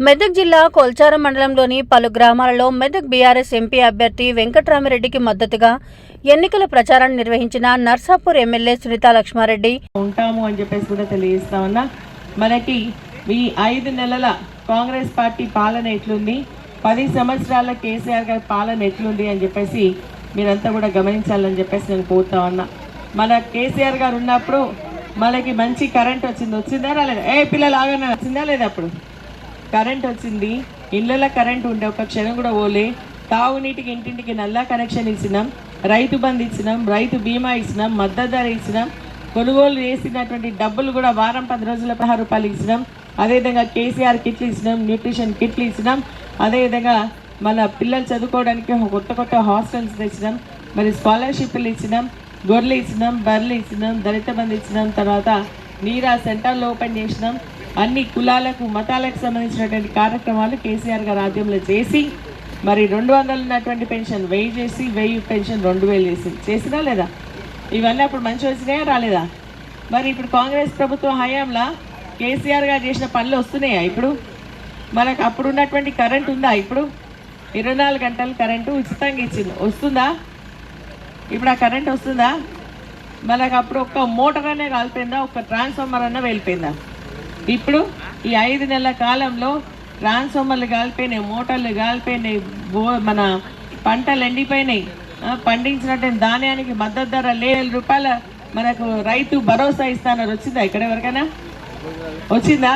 మెదక్ జిల్లా కొల్చారం మండలంలోని పలు గ్రామాలలో మెదక్ బీఆర్ఎస్ ఎంపీ అభ్యర్థి వెంకట్రామిరెడ్డికి మద్దతుగా ఎన్నికల ప్రచారాన్ని నిర్వహించిన నర్సాపూర్ ఎమ్మెల్యే సునీతా లక్ష్మారెడ్డి. ఉంటాము అని చెప్పేసి కూడా తెలియజేస్తా ఉన్నా. మనకి ఈ ఐదు నెలల కాంగ్రెస్ పార్టీ పాలన ఎట్లుంది? పది సంవత్సరాల కేసీఆర్ గారి పాలన ఎట్లుంది అని చెప్పేసి మీరంతా కూడా గమనించాలని చెప్పేసి నేను కోరుతా ఉన్నా. మన కేసీఆర్ గారు ఉన్నప్పుడు మనకి మంచి కరెంట్ వచ్చింది. వచ్చిందా? లేదా ఏ పిల్లలు ఆగన వచ్చిందా లేదా అప్పుడు? కరెంట్ వచ్చింది ఇళ్ళలో కరెంట్ ఉండే ఒక క్షణం కూడా పోలే. తాగునీటికి ఇంటింటికి నల్లా కనెక్షన్ ఇచ్చినాం రైతు బంధు ఇచ్చినాం రైతు బీమా ఇచ్చినాం మద్దతు ధర ఇచ్చినాం కొనుగోలు చేసినటువంటి డబ్బులు కూడా వారం పది రోజుల పదహారు రూపాయలు ఇచ్చినాం. అదేవిధంగా కేసీఆర్ కిట్లు ఇచ్చినాం న్యూట్రిషన్ కిట్లు ఇచ్చినాం. అదేవిధంగా మన పిల్లలు చదువుకోవడానికి కొత్త కొత్త హాస్టల్స్ తెచ్చినాం. మరి స్కాలర్షిప్లు ఇచ్చినాం గొర్రెలు ఇచ్చినాం బర్రెలు ఇచ్చినాం దళిత బంధు ఇచ్చినాం. తర్వాత నీరా సెంటర్లు ఓపెన్ చేసినాం. అన్ని కులాలకు మతాలకు సంబంధించినటువంటి కార్యక్రమాలు కేసీఆర్ గారు ఆద్యంలో చేసి మరి రెండు వందలు ఉన్నటువంటి పెన్షన్ వెయ్యి చేసి వెయ్యి పెన్షన్ రెండు వేలు చేసి. చేసినా లేదా? ఇవన్నీ అప్పుడు మంచి వచ్చినాయా రాలేదా? మరి ఇప్పుడు కాంగ్రెస్ ప్రభుత్వం హయాంలో కేసీఆర్ గారు చేసిన పనులు వస్తున్నాయా ఇప్పుడు? మనకు అప్పుడు ఉన్నటువంటి కరెంట్ ఉందా ఇప్పుడు? ఇరవై నాలుగు గంటలు కరెంటు ఉచితంగా ఇచ్చింది వస్తుందా? ఇప్పుడు ఆ కరెంట్ వస్తుందా? మనకు అప్పుడు ఒక్క మోటార్ అనే కాలిపోయిందా? ఒక్క ట్రాన్స్ఫార్మర్ అన్న వెళ్ళిపోయిందా ఇప్పుడు ఈ ఐదు నెలల కాలంలో ట్రాన్స్ఫార్మర్లు కాలిపోయినాయి మోటార్లు కాలిపోయినాయి బో మన పంటలు ఎండిపోయినాయి. ఆ, ధాన్యానికి మద్దతు ధర లేని రూపాయల మనకు రైతు భరోసా ఇస్తానని వచ్చిందా? ఇక్కడ ఎవరికైనా వచ్చిందా?